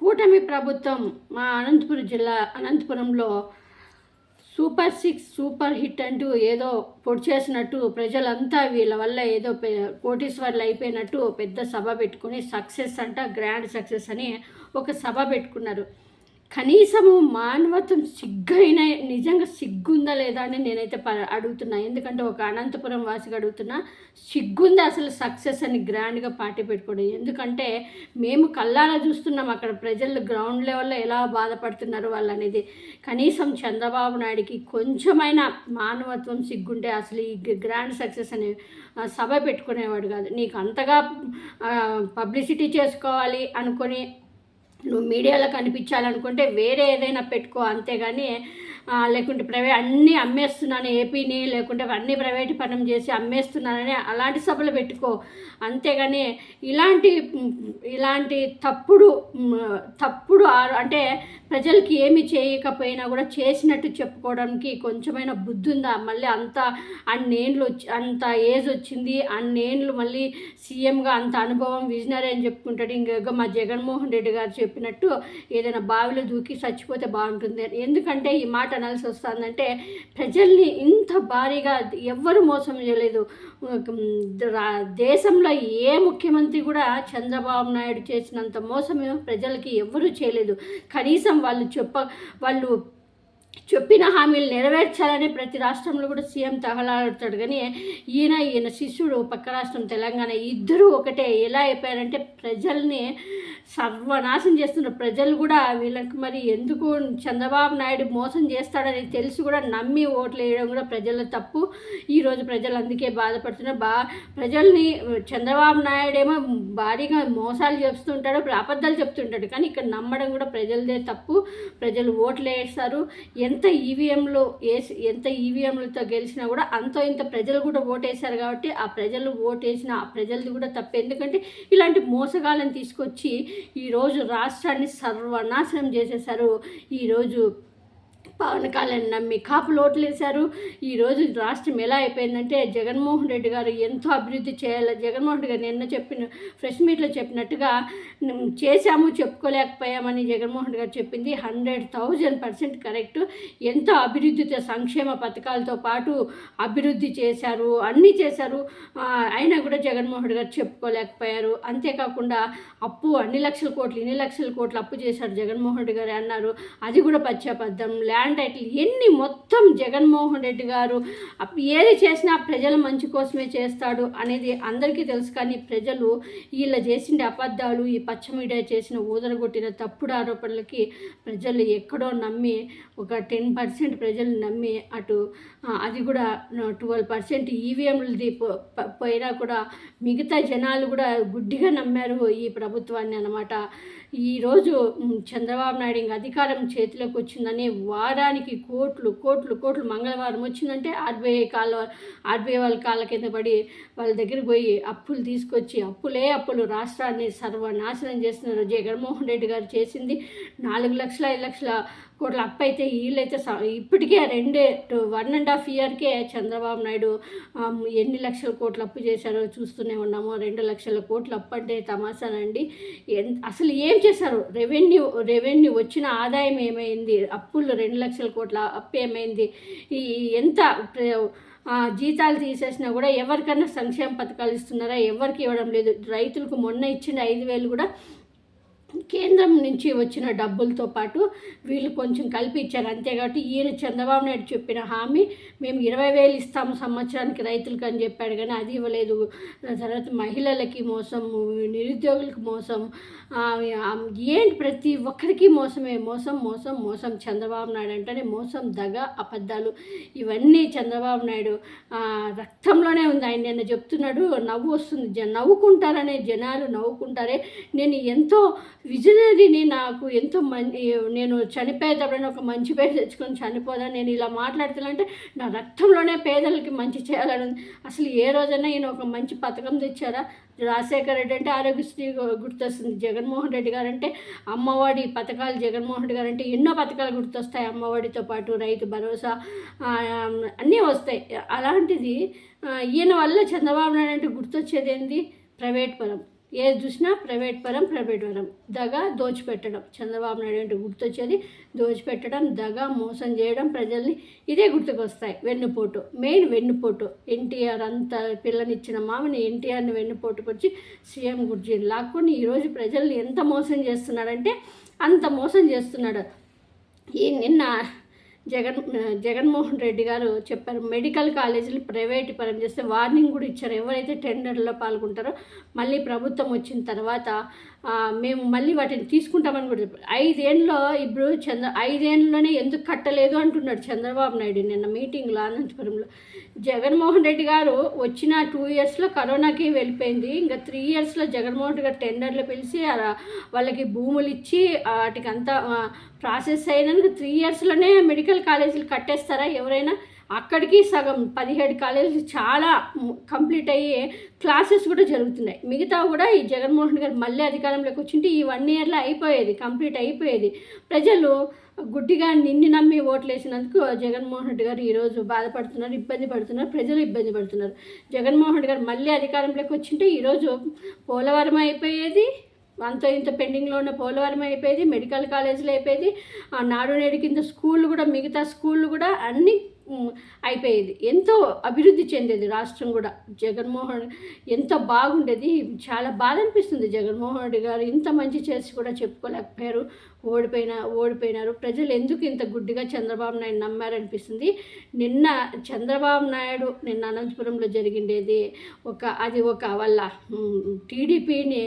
కూటమి ప్రభుత్వం మా అనంతపురం జిల్లా అనంతపురంలో సూపర్ సిక్స్ సూపర్ హిట్ అంటూ ఏదో పొడి చేసినట్టు ప్రజలంతా వీళ్ళ వల్ల ఏదో కోటీశ్వర్లు అయిపోయినట్టు పెద్ద సభ పెట్టుకుని సక్సెస్ అంట గ్రాండ్ సక్సెస్ అని ఒక సభ పెట్టుకున్నారు. కనీసము మానవత్వం సిగ్గైన నిజంగా సిగ్గుందా లేదా అని నేనైతే ప అడుగుతున్నా. ఎందుకంటే ఒక అనంతపురం వాసిగా అడుగుతున్నా సిగ్గుందా అసలు సక్సెస్ అని గ్రాండ్గా పార్టీ పెట్టుకోవడం? ఎందుకంటే మేము కళ్ళారా చూస్తున్నాం అక్కడ ప్రజలు గ్రౌండ్ లెవెల్లో ఎలా బాధపడుతున్నారు వాళ్ళు అనేది కనీసం చంద్రబాబు నాయుడికి కొంచెమైనా మానవత్వం సిగ్గుంటే అసలు ఈ గ్రాండ్ సక్సెస్ అనే సభ పెట్టుకునేవాడు కాదు. నీకు అంతగా పబ్లిసిటీ చేసుకోవాలి అనుకొని నువ్వు మీడియాలో కనిపించాలనుకుంటే వేరే ఏదైనా పెట్టుకో అంతేగాని లేకుంటే ప్రైవేట్ అన్నీ అమ్మేస్తున్నాను ఏపీని లేకుంటే అన్నీ ప్రైవేట్ పనం చేసి అమ్మేస్తున్నానని అలాంటి సభలు పెట్టుకో. అంతేగాని ఇలాంటి ఇలాంటి తప్పుడు తప్పుడు అంటే ప్రజలకి ఏమి చేయకపోయినా కూడా చేసినట్టు చెప్పుకోవడానికి కొంచెమైన బుద్ధి ఉందా మళ్ళీ అంత అన్నేళ్ళు వచ్చి అంత ఏజ్ వచ్చింది అన్నేళ్ళు మళ్ళీ సీఎంగా అంత అనుభవం విజనరీ అని చెప్పుకుంటాడు. ఇంకా మా జగన్మోహన్ రెడ్డి గారు చెప్పినట్టు ఏదైనా బావిలో దూకి చచ్చిపోతే బాగుంటుంది. అని. ఎందుకంటే ఈ మాట అనాల్సి వస్తుందంటే ప్రజల్ని ఇంత భారీగా ఎవ్వరు మోసం చేయలేదు. దేశంలో ఏ ముఖ్యమంత్రి కూడా చంద్రబాబు నాయుడు చేసినంత మోసం ప్రజలకి ఎవ్వరూ చేయలేదు. కనీసం వాళ్ళు చెప్ప వాళ్ళు చెప్పిన హామీలు నెరవేర్చాలని ప్రతి రాష్ట్రంలో కూడా సీఎం తహలాడుతాడు కానీ ఈయన ఈయన శిష్యుడు పక్క రాష్ట్రం తెలంగాణ ఇద్దరు ఒకటే. ఎలా అయిపోయారంటే ప్రజల్ని సర్వనాశం చేస్తున్నారు ప్రజలు కూడా వీళ్ళకి మరి ఎందుకు చంద్రబాబు నాయుడు మోసం చేస్తాడని తెలిసి కూడా నమ్మి ఓట్లు వేయడం కూడా ప్రజల తప్పు. ఈరోజు ప్రజలు అందుకే బాధపడుతున్నారు. బా ప్రజల్ని చంద్రబాబు నాయుడు ఏమో భారీగా మోసాలు చెప్తుంటాడు అబద్ధాలు చెప్తుంటాడు. కానీ ఇక్కడ నమ్మడం కూడా ప్రజలదే తప్పు. ప్రజలు ఓట్లు వేస్తారు. ఎంత ఈవీఎంలో వేసి ఎంత ఈవీఎంలతో గెలిచినా కూడా అంతో ఇంత ప్రజలు కూడా ఓటేశారు కాబట్టి ఆ ప్రజలు ఓటేసిన ఆ ప్రజలది కూడా తప్పే. ఎందుకంటే ఇలాంటి మోసగాళ్ళని తీసుకొచ్చి ఈరోజు రాష్ట్రాన్ని సర్వనాశనం చేసేశారు. ఈరోజు పవన్ కళ్యాణ్ నమ్మి కాపులు ఓట్లేశారు ఈరోజు రాష్ట్రం ఎలా అయిపోయిందంటే జగన్మోహన్ రెడ్డి గారు ఎంతో అభివృద్ధి చేయాలి. జగన్మోహన్ రెడ్డి గారు నిన్న చెప్పిన ఫ్రెష్ మీట్లో చెప్పినట్టుగా చేశాము చెప్పుకోలేకపోయామని జగన్మోహన్ రెడ్డి గారు చెప్పింది. Hundred thousand percent correct. ఎంతో అభివృద్ధితో సంక్షేమ పథకాలతో పాటు అభివృద్ధి చేశారు. అన్నీ చేశారు. అయినా కూడా జగన్మోహన్ రెడ్డి గారు చెప్పుకోలేకపోయారు. అంతేకాకుండా అప్పు అన్ని లక్షల కోట్లు ఇన్ని లక్షల కోట్లు అప్పు చేశారు జగన్మోహన్ రెడ్డి గారు అన్నారు. అది కూడా పశ్చాపద్ధం ల్యాండ్ టైటిల్ ఎన్ని మొత్తం జగన్మోహన్ రెడ్డి గారు ఏది చేసినా ప్రజల మంచి కోసమే చేస్తాడు అనేది అందరికీ తెలుసు. కానీ ప్రజలు వీళ్ళ చేసిన అబద్ధాలు ఈ పచ్చ మీడియా చేసిన ఊదరగొట్టిన తప్పుడు ఆరోపణలకి ప్రజలు ఎక్కడో నమ్మి ఒక టెన్ పర్సెంట్ ప్రజలు నమ్మి అటు అది కూడా ట్వెల్వ్ పర్సెంట్ ఈవీఎంలది పోయినా కూడా మిగతా జనాలు కూడా గుడ్డిగా నమ్మారు ఈ ప్రభుత్వాన్ని అనమాట ఈరోజు చంద్రబాబు నాయుడు ఇంకా అధికారం చేతిలోకి వచ్చిందని వారానికి కోట్లు కోట్లు కోట్లు మంగళవారం వచ్చిందంటే ఆర్బీఐ కాళ్ళ ఆర్బీఐ వాళ్ళ కాళ్ళ కింద పడి వాళ్ళ దగ్గరికి పోయి అప్పులు తీసుకొచ్చి అప్పులే అప్పులు రాష్ట్రాన్ని సర్వనాశనం చేస్తున్నారు. జగన్మోహన్ రెడ్డి గారు చేసింది నాలుగు లక్షల ఐదు లక్షల కోట్ల అప్పు అయితే వీళ్ళైతే స- ఇప్పటికే రెండే వన్ అండ్ హాఫ్ ఇయర్కే చంద్రబాబు నాయుడు ఎన్ని లక్షల కోట్ల అప్పు చేశారో చూస్తూనే ఉన్నాము. రెండు లక్షల కోట్ల అప్పు అంటే తమాసానండి ఎన్- అసలు ఏం చేశారు? రెవెన్యూ రెవెన్యూ వచ్చిన ఆదాయం ఏమైంది? అప్పులు రెండు లక్షల కోట్ల అప్పు ఏమైంది? ఈ ఎంత జీతాలు తీసేసినా కూడా ఎవరికన్నా సంక్షేమ పథకాలు ఇస్తున్నారా? ఎవరికి ఇవ్వడం లేదు? రైతులకు మొన్న ఇచ్చిన ఐదు వేలు కూడా కేంద్రం నుంచి వచ్చిన డబ్బులతో పాటు వీళ్ళు కొంచెం కలిపి ఇచ్చారు. అంతే కాబట్టి ఈయన చంద్రబాబు నాయుడు చెప్పిన హామీ మేము ఇరవై వేలు ఇస్తాము సంవత్సరానికి రైతులకు అని చెప్పాడు. కానీ అది ఇవ్వలేదు. తర్వాత మహిళలకి మోసం నిరుద్యోగులకు మోసం ఏంటి ప్రతి ఒక్కరికి మోసమే. మోసం మోసం మోసం. చంద్రబాబు నాయుడు అంటేనే మోసం దగ అబద్ధాలు. ఇవన్నీ చంద్రబాబు నాయుడు రక్తంలోనే ఉంది. ఆయన నిన్న చెప్తున్నాడు నవ్వు వస్తుంది. జ నవ్వుకుంటారనే జనాలు నవ్వుకుంటారే. నేను ఎంతో విజనరీని నాకు ఎంతో మం నేను చనిపోయేటప్పుడైనా ఒక మంచి పేరు తెచ్చుకొని చనిపోదా నేను ఇలా మాట్లాడుతున్నానంటే నా రక్తంలోనే పేదలకి మంచి చేయాలని ఉంది. అసలు ఏ రోజైనా ఈయన ఒక మంచి పథకం తెచ్చారా? రాజశేఖర రెడ్డి అంటే ఆరోగ్యశ్రీ గుర్తొస్తుంది. జగన్మోహన్ రెడ్డి గారు అంటే అమ్మఒడి పథకాలు జగన్మోహన్ రెడ్డి గారు అంటే ఎన్నో పథకాలు గుర్తొస్తాయి అమ్మఒడితో పాటు రైతు భరోసా అన్నీ వస్తాయి. అలాంటిది ఈయన వల్ల చంద్రబాబు నాయుడు అంటే గుర్తొచ్చేది ఏంది? ప్రైవేట్ పరం. ఏది చూసినా ప్రైవేట్ పరం ప్రైవేట్ పరం దగ దోచిపెట్టడం. చంద్రబాబు నాయుడు అంటే గుర్తొచ్చేది. దోచిపెట్టడం దగ మోసం చేయడం ప్రజల్ని ఇదే గుర్తుకొస్తాయి. వెన్నుపోటు. మెయిన్ వెన్నుపోటు. ఎన్టీఆర్ అంత పిల్లనిచ్చిన మామని ఎన్టీఆర్ని వెన్నుపోటుకొచ్చి సీఎం గుర్జీని లాక్కొని ఈరోజు ప్రజల్ని ఎంత మోసం చేస్తున్నాడంటే అంత మోసం చేస్తున్నాడు. ఈ నిన్న జగన్ జగన్మోహన్ రెడ్డి గారు చెప్పారు మెడికల్ కాలేజీలు ప్రైవేట్ పరం చేస్తే వార్నింగ్ కూడా ఇచ్చారు. ఎవరైతే టెండర్లో పాల్గొంటారో మళ్ళీ ప్రభుత్వం వచ్చిన తర్వాత మేము మళ్ళీ వాటిని తీసుకుంటామని కూడా చెప్పారు. ఐదేళ్ళలో ఇప్పుడు చంద్ర ఐదేళ్ళలోనే ఎందుకు కట్టలేదు అంటున్నాడు చంద్రబాబు నాయుడు నిన్న మీటింగ్లో అనంతపురంలో. జగన్మోహన్ రెడ్డి గారు వచ్చిన టూ ఇయర్స్లో కరోనాకి వెళ్ళిపోయింది. ఇంకా త్రీ ఇయర్స్లో జగన్మోహన్ రెడ్డి గారు టెండర్లు పిలిచి ఆ- వాళ్ళకి భూములు ఇచ్చి వాటికి అంతా ప్రాసెస్ అయినందుకు త్రీ ఇయర్స్లోనే మెడికల్ కాలేజీలు కట్టేస్తారా? ఎవరైనా అక్కడికి సగం పదిహేడు కాలేజీలు చాలా కంప్లీట్ అయ్యి క్లాసెస్ కూడా జరుగుతున్నాయి. మిగతా కూడా ఈ జగన్మోహన్ గారు మళ్ళీ అధికారంలోకి వచ్చింటే ఈ వన్ ఇయర్లో అయిపోయేది కంప్లీట్ అయిపోయేది. ప్రజలు గుడ్డిగా నిన్ను నమ్మి ఓట్లు వేసినందుకు జగన్మోహన్ రెడ్డి గారు ఈరోజు బాధపడుతున్నారు ఇబ్బంది పడుతున్నారు ప్రజలు ఇబ్బంది పడుతున్నారు. జగన్మోహన్ రెడ్డి గారు మళ్ళీ అధికారంలోకి వచ్చింటే ఈరోజు పోలవరం అయిపోయేది అంత ఇంత పెండింగ్లో ఉన్న పోలవరం అయిపోయేది మెడికల్ కాలేజీలు అయిపోయేది ఆ నాడు నేడు కింద స్కూళ్ళు కూడా మిగతా స్కూళ్ళు కూడా అన్నీ అయిపోయేది. ఎంతో అభివృద్ధి చెందేది రాష్ట్రం కూడా. జగన్మోహన్ ఎంత బాగుండేది చాలా బాధ అనిపిస్తుంది జగన్మోహన్ రెడ్డి గారు ఇంత మంచి చేసి కూడా చెప్పుకోలేకపోయారు. ఓడిపోయిన ఓడిపోయినారు. ప్రజలు ఎందుకు ఇంత గుడ్డిగా చంద్రబాబు నాయుడు నమ్మారనిపిస్తుంది? నిన్న చంద్రబాబు నాయుడు నిన్న అనంతపురంలో జరిగిండేది ఒక అది ఒక వల్ల టీడీపీని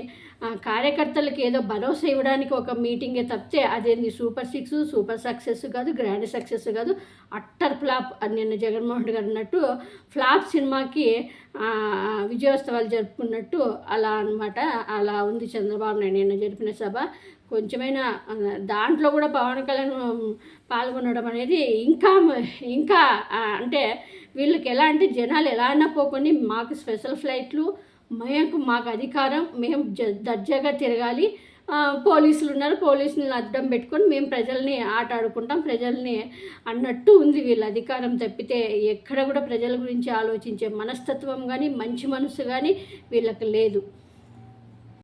కార్యకర్తలకు ఏదో భరోసా ఇవ్వడానికి ఒక మీటింగే తప్పితే అదేంది? సూపర్ సిక్స్ సూపర్ సక్సెస్ కాదు గ్రాండ్ సక్సెస్ కాదు అట్టర్ ఫ్లాప్ అని నిన్న జగన్మోహన్ రెడ్డి గారు అన్నట్టు ఫ్లాప్ సినిమాకి విజయోత్సవాలు జరుపుకున్నట్టు అలా అన్నమాట. అలా ఉంది చంద్రబాబు నాయుడు నిన్న జరిపిన సభ. కొంచెమైనా దాంట్లో కూడా పవన్ కళ్యాణ్ పాల్గొనడం అనేది ఇంకా ఇంకా అంటే వీళ్ళకి ఎలా అంటే జనాలు ఎలా అన్నా పోకొని మాకు స్పెషల్ ఫ్లైట్లు మేము మాకు అధికారం మేము జ దర్జాగా తిరగాలి. పోలీసులు ఉన్నారు పోలీసులను అడ్డం పెట్టుకొని మేము ప్రజల్ని ఆట ఆడుకుంటాం ప్రజల్ని అన్నట్టు ఉంది వీళ్ళ అధికారం తప్పితే ఎక్కడ కూడా ప్రజల గురించి ఆలోచించే మనస్తత్వం కానీ మంచి మనసు కానీ వీళ్ళకి లేదు.